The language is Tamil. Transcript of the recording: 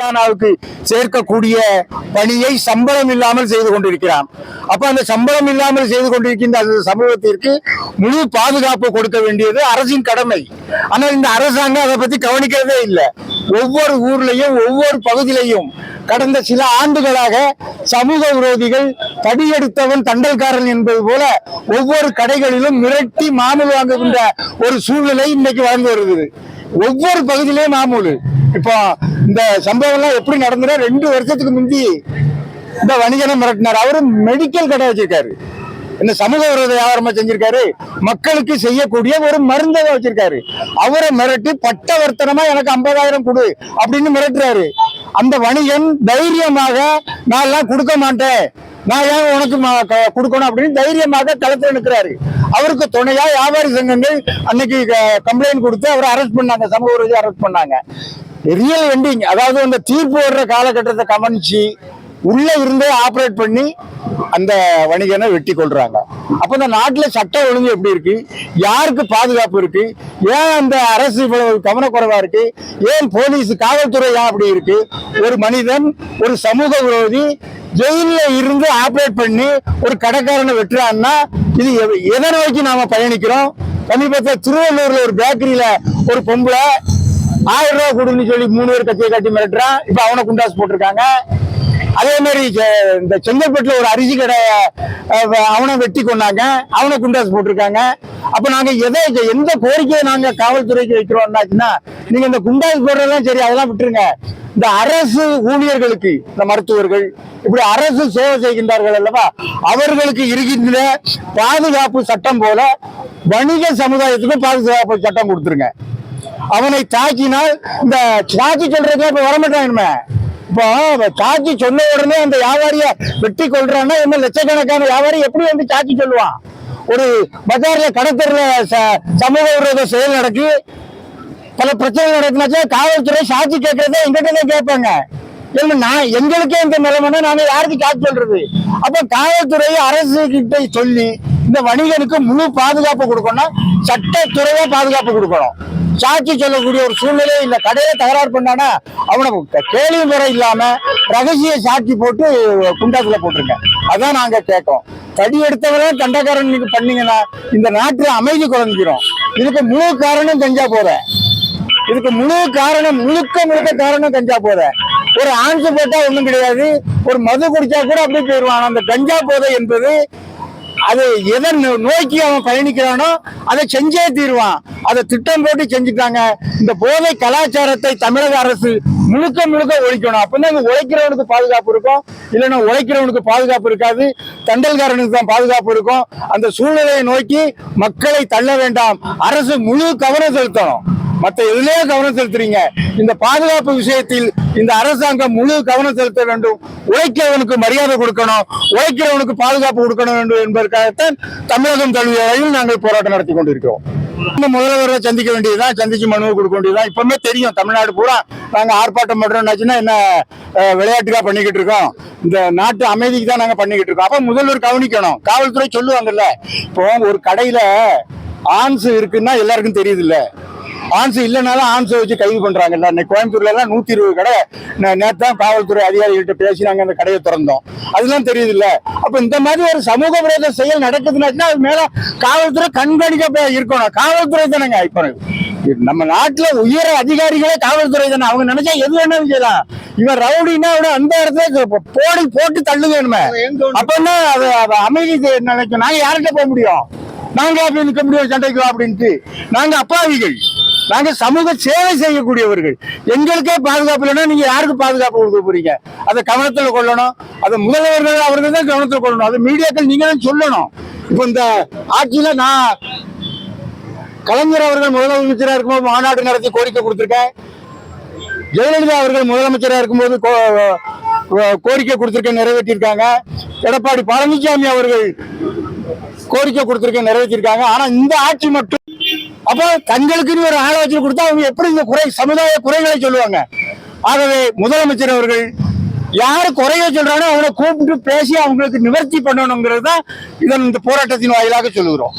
ஹரியானாவுக்கு சேர்க்கக்கூடிய பணியை சம்பளம் இல்லாமல் செய்து கொண்டிருக்கிறான். அப்ப அந்த சம்பளம் இல்லாமல் செய்து கொண்டிருக்கின்ற அந்த சமூகத்திற்கு முழு பாதுகாப்பு கொடுக்க வேண்டியது அரசின் கடமை. ஆனால் இந்த அரசாங்கம் அதை பத்தி கவனிக்கிறதே இல்லை. ஒவ்வொரு ஊர்லயும் ஒவ்வொரு பகுதியிலையும் கடந்த சில ஆண்டுகளாக சமூக விரோதிகள் தடியெடுத்தவன் தண்டல்காரன் என்பது போல ஒவ்வொரு கடைகளிலும் மிரட்டி மாமூல் வாங்குகின்ற ஒரு சூழ்நிலை இன்னைக்கு வாழ்ந்து வருகிறது. ஒவ்வொரு பகுதியிலேயே மாமூல். இப்போ இந்த சம்பவம் எல்லாம் எப்படி நடந்ததுன்னா ரெண்டு வருஷத்துக்கு முந்தி இந்த வணிகனை மிரட்டினார். அவரு மெடிக்கல் கடை வச்சிருக்காரு. இந்த சமூக விரோத வியாபாரமா செஞ்சிருக்காரு. மக்களுக்கு செய்யக்கூடிய ஒரு மருந்தை வச்சிருக்காரு. அவரை மிரட்டி பட்டவர்த்தனமா எனக்கு ஐம்பதாயிரம் கொடு அப்படின்னு மிரட்டுறாரு. அந்த வணிகன் தைரியமாக நான் எல்லாம் கொடுக்க மாட்டேன். நான் ஏன் உனக்கு கொடுக்கணும் அப்படின்னு தைரியமாக களத்தில் நிற்கிறாரு. அவருக்கு துணையா வியாபாரி சங்கங்கள் அன்னைக்கு கம்ப்ளைண்ட் கொடுத்து அவரை அரெஸ்ட் பண்ணாங்க. சமூக விரோதி அரெஸ்ட் பண்ணாங்க. ரியல் எண்டிங் அதாவது அந்த தீர்ப்பு வர்ற காலகட்டத்தை கவனிச்சு உள்ள இருந்தே ஆப்ரேட் பண்ணி அந்த வணிகனை வெட்டி கொள்றாங்க. அப்ப இந்த நாட்டில் சட்ட ஒழுங்கு எப்படி இருக்கு? யாருக்கு பாதுகாப்பு இருக்கு? ஏன் அந்த அரசு இவ்வளவு கவனக்குறைவா இருக்கு? ஏன் போலீஸ் காவல்துறை ஏன் அப்படி இருக்கு? ஒரு மனிதன் ஒரு சமூக விரோதி ஜெயில இருந்து ஆப்ரேட் பண்ணி ஒரு கடைக்காரனை வெட்டுறான்னா இது எவ- எதை நோக்கி நாம பயணிக்கிறோம்? சமீபத்தில் திருவள்ளூர்ல ஒரு பேக்கரியில ஒரு பொம்பளை ஆயிரம் ரூபா கொடுன்னு சொல்லி மூணு பேர் கத்தியை காட்டி மிரட்டுறான் இப்ப அவனை குண்டாஸ் போட்டிருக்காங்க. அதே மாதிரி இந்த செங்கல்பட்டுல ஒரு அரிசி கடை அவனை வெட்டி கொண்டாங்க அவனை குண்டாஸ் போட்டிருக்காங்க. அப்ப நாங்க எதை எந்த கோரிக்கையை நாங்க காவல்துறைக்கு வைக்கிறோம்னாச்சுன்னா நீங்க இந்த குண்டாஸ் போடுறதெல்லாம் சரி அதெல்லாம் விட்டுருங்க. இந்த அரசு ஊழியர்களுக்கு இந்த மருத்துவர்கள் இப்படி அரசு சேவை செய்கின்றார்கள் அல்லவா அவர்களுக்கு இருக்கின்ற பாதுகாப்பு சட்டம் போல வணிக சமுதாயத்துக்கும் பாதுகாப்பு சட்டம் கொடுத்துருங்க. அவனை தாக்கினால் இந்த சாட்சி சொல்றதுக்கு இப்ப வரமாட்டாங்க இப்போ சாட்சி சொன்ன உடனே அந்த வியாபாரிய வெட்டி கொள்றான்னா என்ன லட்சக்கணக்கான வியாபாரி எப்படி வந்து சாட்சி சொல்லுவான்? ஒரு பஜார்ல கடத்தர்ல சமூக விரோத செயல் நடக்கு. பல பிரச்சனை நடக்குனாச்சா காவல்துறை சாட்சி கேட்கறத எங்கிட்ட கேட்பாங்க. இல்ல நான் எங்களுக்கே இந்த நிலைமைனா நாங்க யாருக்கு காட்சி சொல்றது? அப்ப காவல்துறை அரசு கிட்ட சொல்லி இந்த வணிகனுக்கு முழு பாதுகாப்பு கொடுக்கணும் சட்டத்துறையா பாதுகாப்பு கொடுக்கணும். சாட்சி சொல்லக்கூடிய ஒரு சூழ்நிலை இந்த கடையை தகராறு பண்ணானா அவனை கேள்வி முறை இல்லாம ரகசிய சாட்சி போட்டு குண்டாக்குல போட்டிருக்கேன் அதான் நாங்க கேட்டோம். தடி எடுத்தவரே தண்டக்காரன் பண்ணீங்கன்னா இந்த நாட்டுல அமைதி குறைஞ்சிரும். இதுக்கு முழு காரணம் கஞ்சா போற. இதுக்கு முழு காரணம் முழுக்க முழுக்க காரணம் கஞ்சா போதை ஒரு ஆன்சு போட்டா ஒண்ணும் கிடையாது. ஒரு மது குடிச்சா கூட அப்படியே போயிடுவான். அந்த கஞ்சா போதை என்பது அது எதை நோ- நோக்கி அவன் பயணிக்கிறானோ அதை செஞ்சே தீருவான். அதை திட்டம் போட்டு செஞ்சுட்டாங்க. இந்த போதை கலாச்சாரத்தை தமிழக அரசு முழுக்க முழுக்க ஒழிக்கணும். அப்படின்னா இங்க உழைக்கிறவனுக்கு பாதுகாப்பு இருக்கும். இல்லைன்னா உழைக்கிறவனுக்கு பாதுகாப்பு இருக்காது. தண்டல்காரனுக்கு தான் பாதுகாப்பு இருக்கும். அந்த சூழ்நிலையை நோக்கி மக்களை தள்ள வேண்டாம். அரசு முழு கவனம் செலுத்தணும். மற்ற எதுலயே கவனம் செலுத்துறீங்க? இந்த பாதுகாப்பு விஷயத்தில் இந்த அரசாங்கம் முழு கவனம் செலுத்த வேண்டும். உழைக்கிறவனுக்கு மரியாதை கொடுக்கணும். உழைக்கிறவனுக்கு பாதுகாப்பு கொடுக்கணும் வேண்டும் என்பதற்காகத்தான் தமிழகம் தழுவிய நாங்கள் போராட்டம் நடத்தி கொண்டிருக்கிறோம். முதல்வரை சந்திக்க வேண்டியதுதான். சந்திச்சு மனு கொடுக்க வேண்டியதுதான். இப்பவுமே தெரியும். தமிழ்நாடு பூரா நாங்க ஆர்ப்பாட்டம் பண்றோம்னாச்சுன்னா என்ன விளையாட்டுக்காக விளையாட்டுக்கா பண்ணிக்கிட்டு இருக்கோம். இந்த நாட்டு அமைதிக்கு தான் நாங்க பண்ணிக்கிட்டு இருக்கோம். அப்ப முதல்வர் கவனிக்கணும். காவல்துறை சொல்லுவாங்கல்ல இப்போ ஒரு கடையில ஆன்ஸ் இருக்குன்னா எல்லாருக்கும் தெரியுது இல்ல ஆன்ஸ் இல்லைனாலும் ஆன்ஸை வச்சு கைது பண்றாங்கல்ல இன்னைக்கு கோயம்புத்தூர்ல எல்லாம் நூத்தி இருபது கடை நேற்று தான் காவல்துறை அதிகாரிகள்ட்ட பேசி நாங்க அந்த கடையை திறந்தோம். அதெல்லாம் தெரியுது இல்ல அப்ப இந்த மாதிரி ஒரு சமூக விரோத செயல் நடக்குதுன்னாச்சுன்னா அது மேல காவல்துறை கண்காணிக்க இருக்கணும். காவல்துறை தானேங்க இப்ப நம்ம நாட்டுல உயர அதிகாரிகளே காவல்துறை தானே. அவங்க நினைச்சா எது வேணாலும் செய்யலாம். இவன் ரவுடின்னா அவன அந்த இடத்துல போடி போட்டு தள்ளு வேணுமே அப்பன்னா அது அமைதி நினைக்கும். நாங்க யார்கிட்ட போக முடியும்? நாங்க அப்படி நிற்க முடியும் சண்டைக்கு அப்படின்ட்டு. நாங்க அப்பாவிகள். நாங்க சமூக சேவை செய்யக்கூடியவர்கள். எங்களுக்கே பாதுகாப்பு இல்லைன்னா நீங்க யாருக்கு பாதுகாப்பு கொடுக்க போறீங்க? அதை கவனத்துல கொள்ளணும். அதை முதல்வர்கள் அவர்கள் தான் கவனத்தில் கொள்ளணும். அது மீடியாக்கள் நீங்க தான் சொல்லணும். இப்போ இந்த ஆட்சியில நான் கலைஞர் அவர்கள் முதலமைச்சராக இருக்கும்போது மாநாடு நடத்தி கோரிக்கை கொடுத்திருக்கேன். ஜெயலலிதா அவர்கள் முதலமைச்சராக இருக்கும்போது கோ- கோரிக்கை கொடுத்திருக்க நிறைவேற்றியிருக்காங்க. எடப்பாடி பழனிசாமி அவர்கள் கோரிக்கை கொடுத்திருக்க நிறைவேற்றியிருக்காங்க. ஆனா இந்த ஆட்சி மட்டும் அப்போ தங்களுக்குன்னு ஒரு ஆலோசனை கொடுத்தா அவங்க எப்படி இந்த குறை சமுதாய குறைகளை சொல்லுவாங்க? ஆகவே முதலமைச்சர் அவர்கள் யாரு குறைய சொல்றானோ அவங்களை கூப்பிட்டு பேசி அவங்களுக்கு நிவர்த்தி பண்ணணுங்கிறது தான் இதன் இந்த போராட்டத்தின் வாயிலாக சொல்லுகிறோம்.